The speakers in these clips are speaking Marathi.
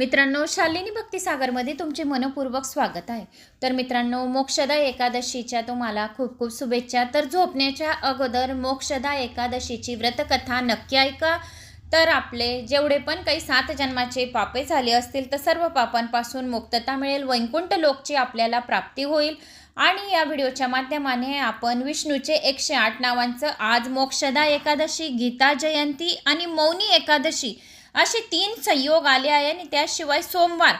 मित्रांनो शालिनी भक्तिसागरमध्ये तुमचे मनपूर्वक स्वागत आहे. तर मित्रांनो मोक्षदा एकादशीच्या तुम्हाला खूप खूप शुभेच्छा. तर झोपण्याच्या अगोदर मोक्षदा एकादशीची व्रतकथा नक्की ऐका. तर आपले जेवढे पण काही सात जन्माचे पापे झाले असतील तर सर्व पापांपासून मुक्तता मिळेल. वैकुंठ लोकची आपल्याला प्राप्ती होईल. आणि या व्हिडिओच्या माध्यमाने आपण विष्णूचे एकशे आठ नावांचं आज मोक्षदा एकादशी गीता जयंती आणि मौनी एकादशी असे तीन संयोग आले आहे आणि त्याशिवाय सोमवार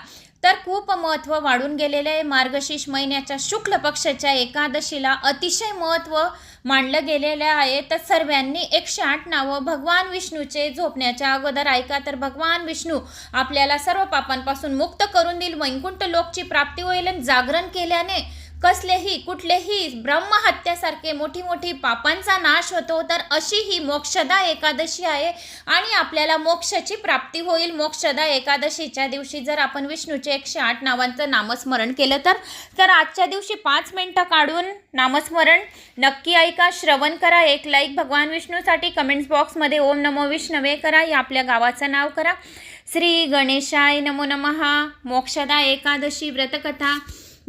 तर खूप महत्त्व वाढून गेलेले आहे. मार्गशीर्ष महिन्याच्या शुक्ल पक्षाच्या एकादशीला अतिशय महत्त्व मांडलं गेलेलं आहे. तर सर्वांनी एकशे आठ नावं भगवान विष्णूचे झोपण्याच्या अगोदर ऐका. तर भगवान विष्णू आपल्याला सर्व पापांपासून मुक्त करून देईल. वैकुंठ लोकची प्राप्ती होईल आणि जागरण केल्याने कसलेही कुठलेही ब्रह्महत्यासारखे मोठी मोठी पापांचा नाश होतो तर अशी ही मोक्षदा एकादशी आहे आणि आपल्याला मोक्षाची प्राप्ती होईल. मोक्षदा एकादशीच्या दिवशी जर आपण विष्णूचे एकशे आठ नावांचं नामस्मरण केलं तर तर आजच्या दिवशी पाच मिनटं काढून नामस्मरण. नक्की ऐका श्रवण करा एक लाईक भगवान विष्णूसाठी कमेंट्स बॉक्समध्ये ओम नमो विष्णवे करा या आपल्या गावाचं नाव करा. श्री गणेशाय नमो नमहा मोक्षदा एकादशी व्रतकथा.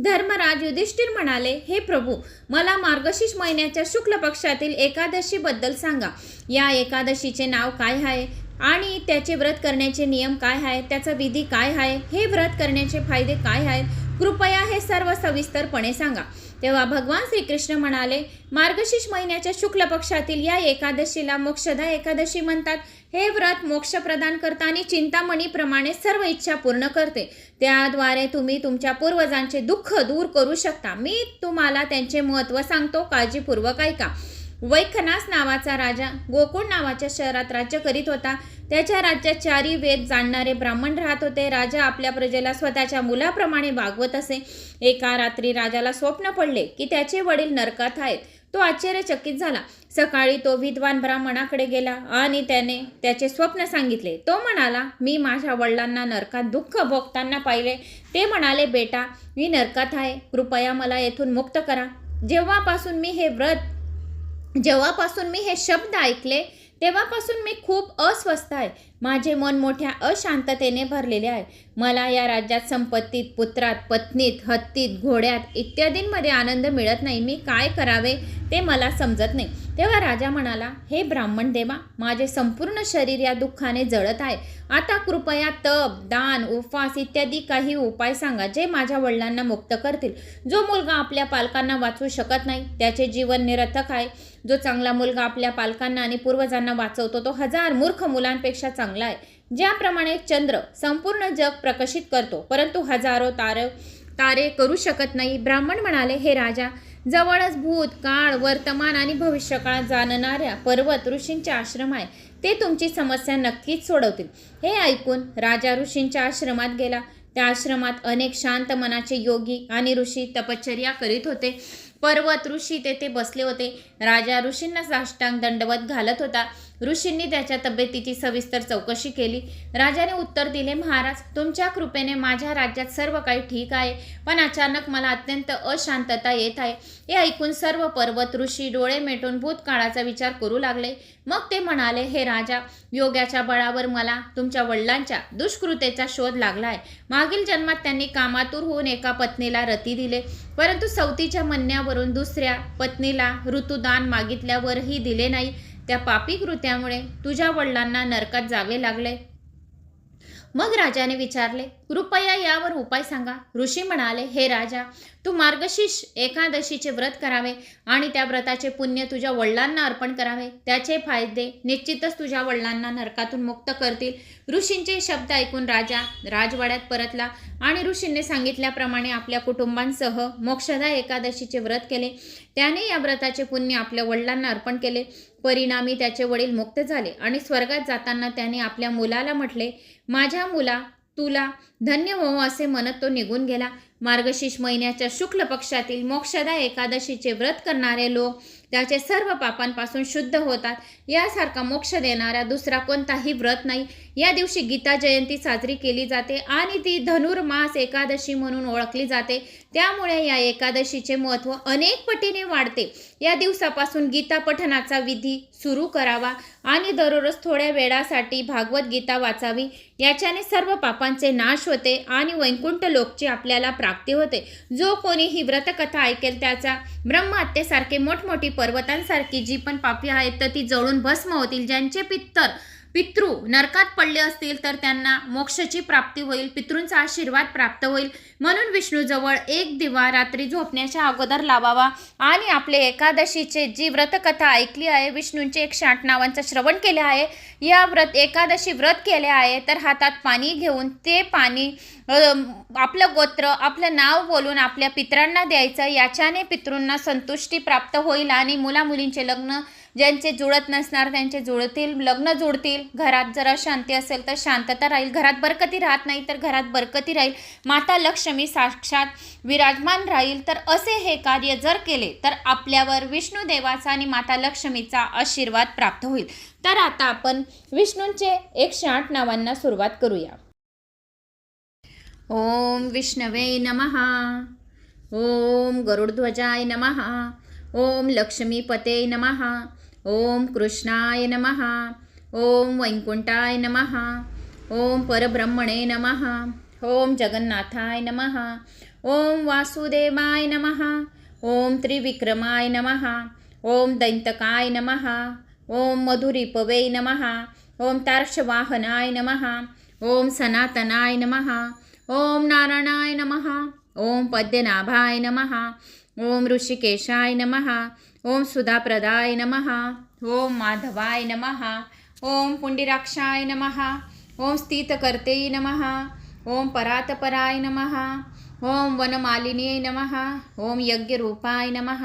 धर्मराज युधिष्ठिर म्हणाले हे प्रभू मला मार्गशीर्ष महिन्याच्या शुक्ल पक्षातील एकादशीबद्दल सांगा. या एकादशीचे नाव काय आहे? आणि त्याचे व्रत करण्याचे नियम काय आहे त्याचा विधी काय आहे? हे व्रत करण्याचे फायदे काय आहेत? कृपया हे सर्व सविस्तरपणे सांगा. तेव्हा भगवान श्रीकृष्ण म्हणाले मार्गशीर्ष महिन्याच्या शुक्ल पक्षातील या एकादशीला मोक्षदा एकादशी म्हणतात. हे व्रत मोक्ष प्रदान करता आणि चिंतामणीप्रमाणे सर्व इच्छा पूर्ण करते. त्याद्वारे तुम्ही तुमच्या पूर्वजांचे दुःख दूर करू शकता. मी तुम्हाला त्यांचे महत्त्व सांगतो. काळजीपूर्वक ऐका. वैखनास नावाचा राजा गोकुळ नावाच्या शहरात राज्य करीत होता. त्याच्या राज्यात चारी वेद जाणणारे ब्राह्मण राहत होते. राजा आपल्या प्रजेला स्वतःच्या मुलाप्रमाणे वागवत असे. एका रात्री राजाला स्वप्न पडले की त्याचे वडील नरकात आहेत. तो आश्चर्यचकित झाला. सकाळी तो विद्वान ब्राह्मणाकडे गेला आणि त्याने त्याचे स्वप्न सांगितले. तो म्हणाला मी माझ्या वडिलांना नरकात दुःख भोगताना पाहिले. ते म्हणाले बेटा मी नरकात आहे. कृपया मला येथून मुक्त करा. जेव्हापासून मी हे व्रत जेव्हापासून मी हे शब्द ऐकले तेव्हापासून मी खूप अस्वस्थ आहे. माझे मन मोठ्या अशांततेने भरलेले आहे. मला या राज्यात संपत्तीत पुत्रात पत्नीत हत्तीत घोड्यात इत्यादींमध्ये आनंद मिळत नाही. मी काय करावे ते मला समजत नाही. तेव्हा राजा म्हणाला हे ब्राह्मण देवा माझे संपूर्ण शरीर या दुःखाने जळत आहे. आता कृपया तप दान उपवास इत्यादी काही उपाय सांगा जे माझ्या वडिलांना मुक्त करतील. जो मुलगा आपल्या पालकांना वाचवू शकत नाही त्याचे जीवन निरर्थक आहे. जो चांगला मुलगा आपल्या पालकांना आणि पूर्वजांना वाचवतो तो हजार मूर्ख मुलांपेक्षा चांगला आहे. ज्याप्रमाणे चंद्र संपूर्ण जग प्रकाशित करतो परंतु हजारो तार तारे करू शकत नाही. ब्राह्मण म्हणाले हे राजा जवळच भूत काळ वर्तमान आणि भविष्यकाळ जाणणाऱ्या पर्वत ऋषींचे आश्रम आहे. ते तुमची समस्या नक्कीच सोडवतील. हे ऐकून राजा ऋषींच्या आश्रमात गेला. त्या आश्रमात अनेक शांत मनाचे योगी आणि ऋषी तपश्चर्या करीत होते. पर्वत ऋषी तेथे बसले होते. राजा ऋषींना साष्टांग दंडवत घालत होता. ऋषींनी त्याच्या तब्येतीची सविस्तर चौकशी केली. राजाने उत्तर दिले महाराज तुमच्या कृपेने माझ्या राज्यात सर्व काही ठीक आहे पण अचानक मला अत्यंत अशांतता येत आहे. हे ऐकून सर्व पर्वत ऋषी डोळे मेटून भूतकाळाचा विचार करू लागले. मग ते म्हणाले हे राजा योग्याच्या बळावर मला तुमच्या वडिलांच्या दुष्कृतेचा शोध लागला आहे मागील जन्मात त्यांनी कामातूर होऊन एका पत्नीला रती दिले. परंतु सवतीच्या म्हणण्यावरून दुसऱ्या पत्नीला ऋतुदान मागितल्यावरही दिले नाही. त्या पापी कृत्यामुळे तुझ्या वडिलांना नरकात जावे लागले. मग राजाने विचारले कृपया यावर उपाय सांगा. ऋषी म्हणाले हे राजा तू मार्गशीर्ष एकादशीचे व्रत करावे आणि त्या व्रताचे पुण्य तुझ्या वडिलांना अर्पण करावे. त्याचे फायदे निश्चितच तुझ्या वडिलांना नरकातून मुक्त करतील. ऋषींचे शब्द ऐकून राजा राजवाड्यात परतला आणि ऋषींनी सांगितल्याप्रमाणे आपल्या कुटुंबांसह मोक्षदा एकादशीचे व्रत केले. त्याने या व्रताचे पुण्य आपल्या वडिलांना अर्पण केले. परिणामी त्याचे वडील मुक्त झाले आणि स्वर्गात जाताना त्याने आपल्या मुलाला म्हटले माझ्या मुला तुला धन्य हो असे म्हणत तो निघून गेला. मार्गशीर्ष महिन्याच्या शुक्ल पक्षातील मोक्षदा एकादशीचे व्रत करणारे लोक त्याचे सर्व पापांपासून शुद्ध होतात. यासारखा मोक्ष देणारा दुसरा कोणताही व्रत नाही. या दिवशी गीता जयंती साजरी केली जाते आणि ती धनुर्मास एकादशी म्हणून ओळखली जाते. त्यामुळे या एकादशीचे महत्त्व अनेक पटीने वाढते. या दिवसापासून गीता पठणाचा विधी सुरू करावा आणि दररोज थोड्या वेळासाठी भागवत गीता वाचावी. याच्याने सर्व पापांचे नाश होते आणि वैकुंठ लोकची आपल्याला प्राप्ती होते. जो कोणी ही व्रतकथा ऐकेल त्याचा ब्रह्महत्येसारखे मोठमोठी पर्वतांसारखी जी पण पापी आहेत तर ती जळून भस्म होतील ज्यांचे पित्तर पितृ नरकात पडले असतील तर त्यांना मोक्षाची प्राप्ती होईल पितृंचा आशीर्वाद प्राप्त होईल. म्हणून विष्णूजवळ एक दिवा रात्री झोपण्याच्या अगोदर लावावा. आणि आपले एकादशीचे जी व्रतकथा ऐकली आहे विष्णूंचे एकशे आठ नावांचं श्रवण केले आहे या व्रत एकादशी व्रत केले आहे तर हातात पाणी घेऊन ते पाणी आपलं गोत्र आपलं नाव बोलून आपल्या पितरांना द्यायचं. याच्याने पितृंना संतुष्टी प्राप्त होईल आणि मुलामुलींचे लग्न ज्यांचे जुळत नसणार त्यांचे जुळतील लग्न जुळतील घरात जर अशांती असेल तर शांतता राहील. घरात बरकती राहत नाही तर घरात बरकती राहील. माता लक्ष्मी साक्षात विराजमान राहील. तर असे हे कार्य जर केले तर आपल्यावर विष्णू देवाचा आणि माता लक्ष्मीचा आशीर्वाद प्राप्त होईल. तर आता आपण विष्णूंचे एकशे आठ नावांना सुरुवात करूया. ओम विष्णवे नमः. ओम गरुडध्वजाय नमः. ओम लक्ष्मीपते नमः. ओम कृष्णाय नमः. ओम वैकुंठाय नमः. ओम परब्रह्मणे नमः. ओम जगन्नाथाय नमः. ओम वासुदेवाय नमः. ओम त्रिविक्रमाय नमः. ओम दैंतकाय नमः. ओम मधुरिपवे नमः ओम तार्क्षवाहनाय नमः ओम सनातनाय नमः ओम नारायणाय नमः ओम पद्यनाभाय नमः ओम ऋषिकेशाय नमः ओम सुधाप्रदाय नमः ओम माधवाय नमः ओम पुंडिराक्षाय नमः ओम स्थितकर्ते नमः ओम परातपराय नमः ओम वनमालिन्यै नमः ओम यज्ञरूपाय नमः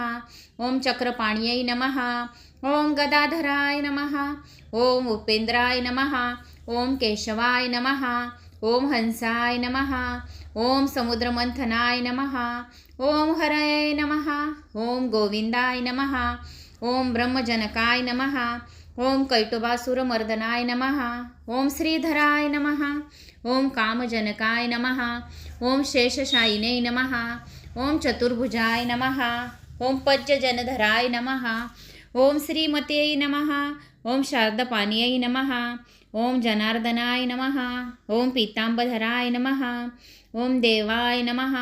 ओम चक्रपाण्यै नमः ओम गदाधराय नमः ओम उपेन्द्राय नमः ओम केशवाय नमः ओम हंसाय नमः ओम समुद्रमंथनाय नमः ओम हरय नमः ओम गोविंदाय नमः ओम ब्रह्मजनकाय नमः ओम कैटुबासुरमर्दनाय नमः ओम श्रीधराय नमः ओम कामजनकाय नमः ओम शेषशायिने नमः ओम चतुर्भुजाय नमः ओम पज्यजनधराय नमः ओम श्रीमते नमः ओम शारदपानीयै नमः ओम जनार्दनाय नमः ओम पीतांबधराय नमः ओम देवाय नमः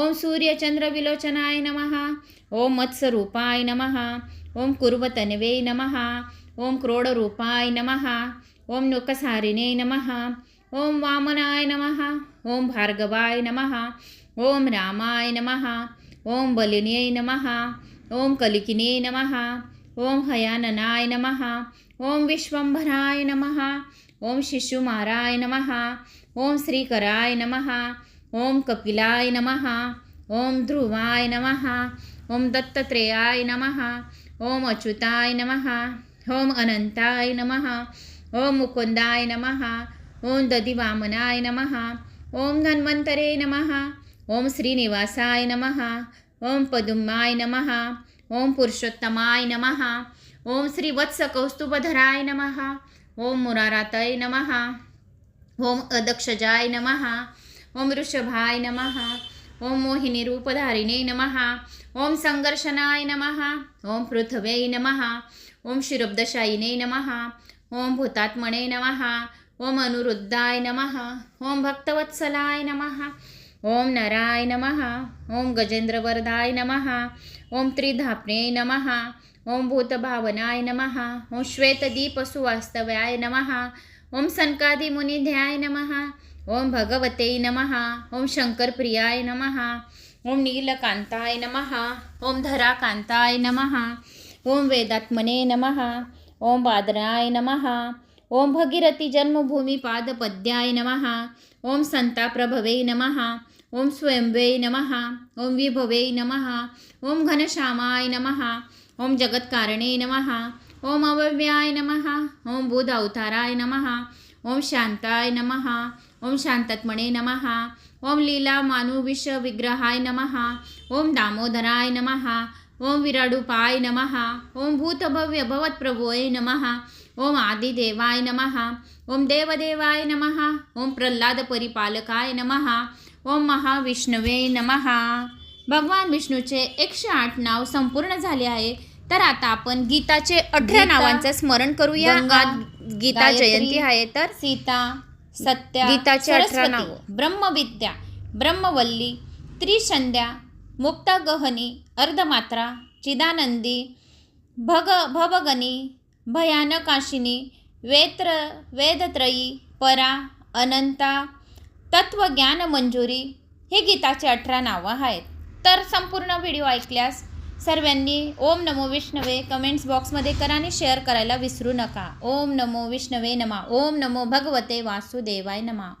ओम सूर्यचंद्रविलोचनाय नमः ओम मत्स्यरूपाय नमः ओम कुर्वतन्वे नमः ओम क्रोडरूपाय नमः ओम नुकसारिणे नमः ओम वामनाय नमः ओम भार्गवाय नमः ओम रामाय नमः ओम बलिने नमः ओम कलिकिने नमः ओम हयाननाय नमः ओम विश्वंभराय नमः ओम शिशुमाराय नमः ओम श्रीकराय नमः ओम कपिलाय नमः ओम ध्रुवाय नमः ओम दत्तत्रेयाय नमः ओम अच्युताय नमः ओम अनंताय नमः ओम मुकुंदाय नमः ओम दधिवामनाय नमः ओम धन्वंतरे नमः ओम श्रीनिवासाय नमः ओम पदुम्माय नमः ओम पुरुषोत्तमाय नमः ओम श्री वत्स कौस्तुभधराय नमः ओम मुरारातय नमः ओम अदक्षजाय नमः ओम ऋषभाय नमः ओम मोहिनी रूपधारिणे नमः ओम संघर्षणाय नमः ओम पृथ्वे नमः ओम शिरब्दशायिने नमः ओम भूतात्मने नमः ओम अनुरुद्धाय नमः ओम भक्तवत्सलाय नमः ओम नराय नमः ओम गजेंद्रवरदाय नमः ओम त्रिधापने नमः ओम भूतभावनाय नमः ओम श्वेतदीपसुवास्तव्याय नमः ओम सनकादिमुनिध्याय नमः ओम भगवते नमः ओम शंकरप्रियाय नमः ओम नीलकांताय नमः ओम धराकांताय नमः ओम वेदात्मने नमः ओम बादराय नमः ओम भगीरथी जन्मभूमी पादपद्याय नमः ओम संताप्रभवे नमः ओम स्वयंवे नमः ओम विभवे नमः ओम घनश्यामाय नमः ओम जगत्कारणे नमः ओम अवव्याय नमः ओम बुध अवताराय नमः ओम शांताय नमः ओम शांतत्मणे नमः ओम लीला मानुविष विग्रहाय नमः ओम दामोदराय नमः ओम विराडुपाय नमः ओम भूतभव्य भवत्प्रभोय नमः ओम आदिदेवाय नमः. ओम देवदेवाय नमः. ओम प्रल्हाद परिपालकाय नमः. ओम महाविष्णवे नमः. भगवान विष्णूचे एकशे आठ नाव संपूर्ण झाले आहे. तर आता आपण गीताचे अठरा नावांचं स्मरण करूया. गंगा, आज गीता जयंती आहे तर सीता सत्या गीताची अठरा नावं. ब्रह्मविद्या ब्रह्मवल्ली त्रिसंध्या मुक्तागहनी अर्धमात्रा चिदानंदी भग भवगनी भयानकाशिनी वेत्र वेदत्रयी परा अनंता तत्वज्ञान मंजुरी हे गीताचे अठरा नावं आहेत. तर संपूर्ण व्हिडिओ ऐकल्यास सर्वांनी ओम नमो विष्णवे कमेंट्स बॉक्समध्ये करा आणि शेअर करायला विसरू नका. ओम नमो विष्णवे नमा. ओम नमो भगवते वासुदेवाय नमा.